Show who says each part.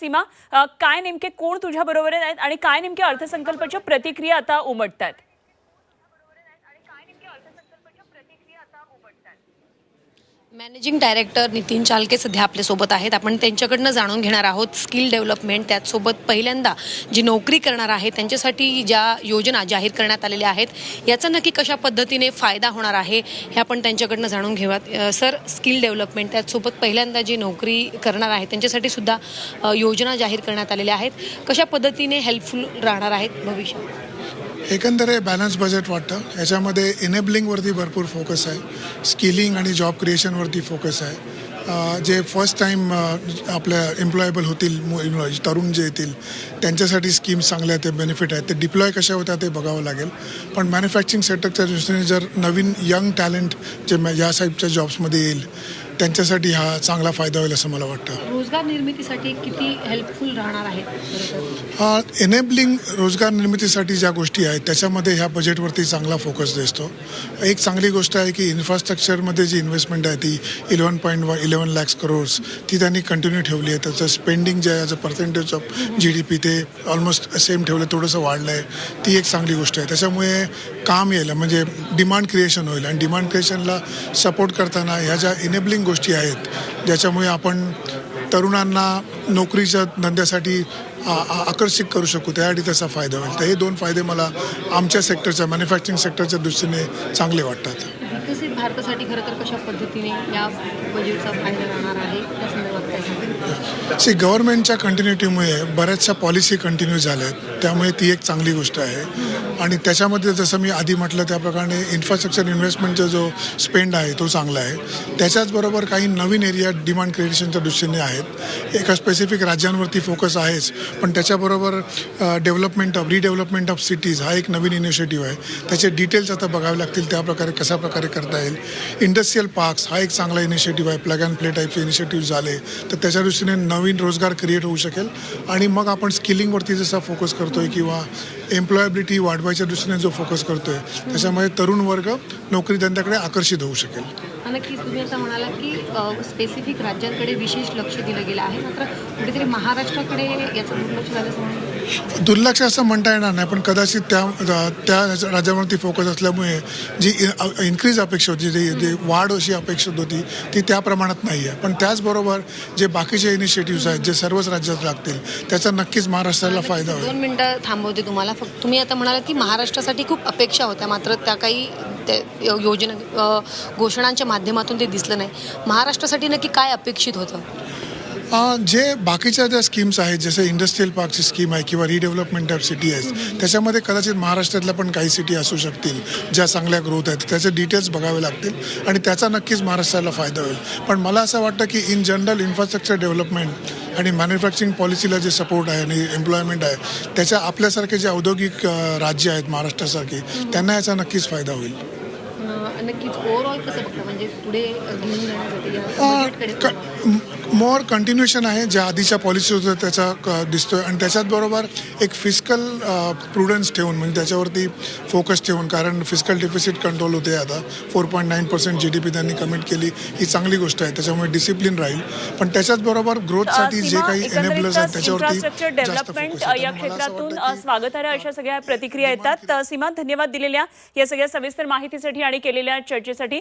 Speaker 1: सीमा काय नेमके कोण तुझ्या बरोबर आहेत आणि काय नेमक्या अर्थसंकल्पाच्या प्रतिक्रिया आता उमटतात
Speaker 2: मॅनेजिंग डायरेक्टर नितीन चालके सध्या आपल्यासोबत आहेत. आपण त्यांच्याकडनं जाणून घेणार आहोत स्किल डेव्हलपमेंट त्याचसोबत पहिल्यांदा जी नोकरी करणार आहे त्यांच्यासाठी ज्या योजना जाहीर करण्यात आलेल्या आहेत याचा नक्की कशा पद्धतीने फायदा होणार आहे हे आपण त्यांच्याकडनं जाणून घेऊयात. सर स्किल डेव्हलपमेंट त्याचसोबत पहिल्यांदा जी नोकरी करणार आहे त्यांच्यासाठी सुद्धा योजना जाहीर करण्यात आलेल्या आहेत. कशा पद्धतीने हेल्पफुल राहणार आहेत भविष्यात?
Speaker 3: एकंदर बॅलन्स बजेट वाटतं. याच्यामध्ये इनेबलिंगवरती भरपूर फोकस आहे. स्किलिंग आणि जॉब क्रिएशनवरती फोकस आहे. जे फर्स्ट टाईम आपल्या एम्प्लॉयबल होतील तरुण जे येतील त्यांच्यासाठी स्कीम्स चांगल्या आहेत ते बेनिफिट आहेत. ते डिप्लॉय कशा होत्या ते बघावं लागेल. पण मॅन्युफॅक्चरिंग सेक्टरच्या दृष्टीने जर नवीन यंग टॅलेंट जे या साईडच्या जॉब्समध्ये येईल त्यांच्यासाठी हा चांगला फायदा होईल असं मला वाटतं.
Speaker 2: रोजगार निर्मितीसाठी किती हेल्पफुल राहणार आहेत? तर?
Speaker 3: हा एनेबलिंग रोजगार निर्मितीसाठी ज्या गोष्टी आहेत त्याच्यामध्ये ह्या बजेटवरती चांगला फोकस दिसतो. एक चांगली गोष्ट आहे की इन्फ्रास्ट्रक्चरमध्ये जी इन्व्हेस्टमेंट आहे ती eleven point one eleven lakhs crores ती त्यांनी कंटिन्यू ठेवली आहे. त्याचं स्पेंडिंग जे आहे as a percentage of G D P ते ऑलमोस्ट सेम ठेवलं थोडंसं वाढलं आहे ती एक चांगली गोष्ट आहे. त्याच्यामुळे काम येईल म्हणजे डिमांड क्रिएशन होईल. आणि डिमांड क्रिएशनला सपोर्ट करताना ह्या ज्या इनेबलिंग गोष्टी आहेत. ज्याच्यामुळे आपण तरुणांना नोकरीच्या धंद्यासाठी आकर्षित करू शकू. त्यासाठी त्याचा फायदा होईल. तर हे दोन फायदे मला आमच्या सेक्टरच्या मॅन्युफॅक्चरिंग सेक्टरच्या दृष्टीने चांगले वाटतात.
Speaker 2: विकसित भारतासाठी खरं तर कशा पद्धतीने या बजेटचा फायदा राहणार आहे? त्या संदर्भात काय सांगाल?
Speaker 3: सी गव्हर्नमेंटच्या कंटिन्युटीमुळे बऱ्याचशा पॉलिसी कंटिन्यू झाल्या आहेत त्यामुळे ती एक चांगली गोष्ट आहे. आणि त्याच्यामध्ये जसं मी आधी म्हटलं त्याप्रमाणे इन्फ्रास्ट्रक्चर इन्व्हेस्टमेंटचा जो स्पेंड आहे तो चांगला आहे. त्याच्याचबरोबर काही नवीन एरिया डिमांड क्रिएशनच्या दृष्टीने आहेत. एका स्पेसिफिक राज्यांवरती फोकस आहेच. पण त्याच्याबरोबर development of redevelopment of cities हा एक नवीन इनिशिएटिव्ह आहे. त्याचे डिटेल्स आता बघावे लागतील त्या प्रकारे कशा प्रकारे करता येईल. इंडस्ट्रियल पार्क्स हा एक चांगला इनिशिएटिव्ह आहे प्लग अँड प्ले टाईपचे इनिशिएटिव्ह झाले तर त्याच्या दृष्टीने नवीन रोजगार क्रिएट होऊ शकेल. आणि मग आपण स्किलिंगवरती जसा फोकस करतोय किंवा एम्प्लॉयबिलिटी वाढवायच्या दृष्टीने जो फोकस करतोय त्याच्यामुळे तरुण वर्ग नोकरी धंद्याकडे आकर्षित होऊ शकेल.
Speaker 2: नक्कीच तुम्ही आता म्हणाला की स्पेसिफिक राज्यांकडे विशेष लक्ष दिलं गेलं आहे. मात्र कुठेतरी महाराष्ट्राकडे याचं दुर्लक्ष झालं असं
Speaker 3: दुर्लक्ष असं म्हणता येणार नाही पण कदाचित त्या त्या राज्यावरती फोकस असल्यामुळे जी इन्क्रीज अपेक्षा होती जी जी वाढ अशी अपेक्षित होती ती त्या प्रमाणात नाही आहे. पण त्याचबरोबर जे बाकीचे इनिशिएटिव्ह आहेत जे सर्वच राज्यात लागतील त्याचा नक्कीच महाराष्ट्राला फायदा होईल.
Speaker 2: दोन मिनिटं थांबवते तुम्हाला. फक्त तुम्ही आता म्हणालात की महाराष्ट्रासाठी खूप अपेक्षा होत्या मात्र त्या काही त्या योजना घोषणांच्या माध्यमातून ते दिसलं नाही. महाराष्ट्रासाठी नक्की काय अपेक्षित होतं?
Speaker 3: जे बाकीच्या ज्या स्कीम्स आहेत जसे इंडस्ट्रियल पार्कची स्कीम आहे किंवा रिडेव्हलपमेंट ऑफ सिटी आहे त्याच्यामध्ये कदाचित महाराष्ट्रातल्या पण काही सिटी असू शकतील ज्या चांगल्या ग्रोथ आहेत. त्याचे डिटेल्स बघावे लागतील आणि त्याचा नक्कीच महाराष्ट्राला फायदा होईल. पण मला असं वाटतं की इन जनरल इन्फ्रास्ट्रक्चर डेव्हलपमेंट आणि मॅन्युफॅक्चरिंग पॉलिसीला जे सपोर्ट आहे आणि एम्प्लॉयमेंट आहे त्याच्या आपल्यासारखे जे औद्योगिक राज्य आहेत महाराष्ट्रासारखी त्यांना याचा नक्कीच फायदा होईल.
Speaker 2: नक्कीच ओव्हरऑल कसं बघता? म्हणजे पुढे घेऊन जाण्यासाठी
Speaker 3: मोर कंटिन्युएशन आहे ज्या आधीच्या पॉलिसी होत्या त्याचा दिसतोय. आणि त्याच्याच बरोबर एक फिजिकल प्रुडन्स ठेवून म्हणजे त्याच्यावरती फोकस ठेवून कारण फिजिकल डिफिसिट कंट्रोल होते आता. Four point nine percent G D P त्यांनी कमिट केली. ही चांगली गोष्ट आहे त्याच्यामुळे डिसिप्लिन राहील. पण त्याच्याच बरोबर ग्रोथसाठी जे काही एनेबलर्स आहेत त्याच्यावरती
Speaker 1: डेव्हलपमेंट. या क्षेत्रातून स्वागतार्ह अशा सगळ्या प्रतिक्रिया येतात. सीमा धन्यवाद दिलेल्या या सगळ्या सविस्तर माहितीसाठी आणि केलेल्या दिलेल्या चर्चेसाठी.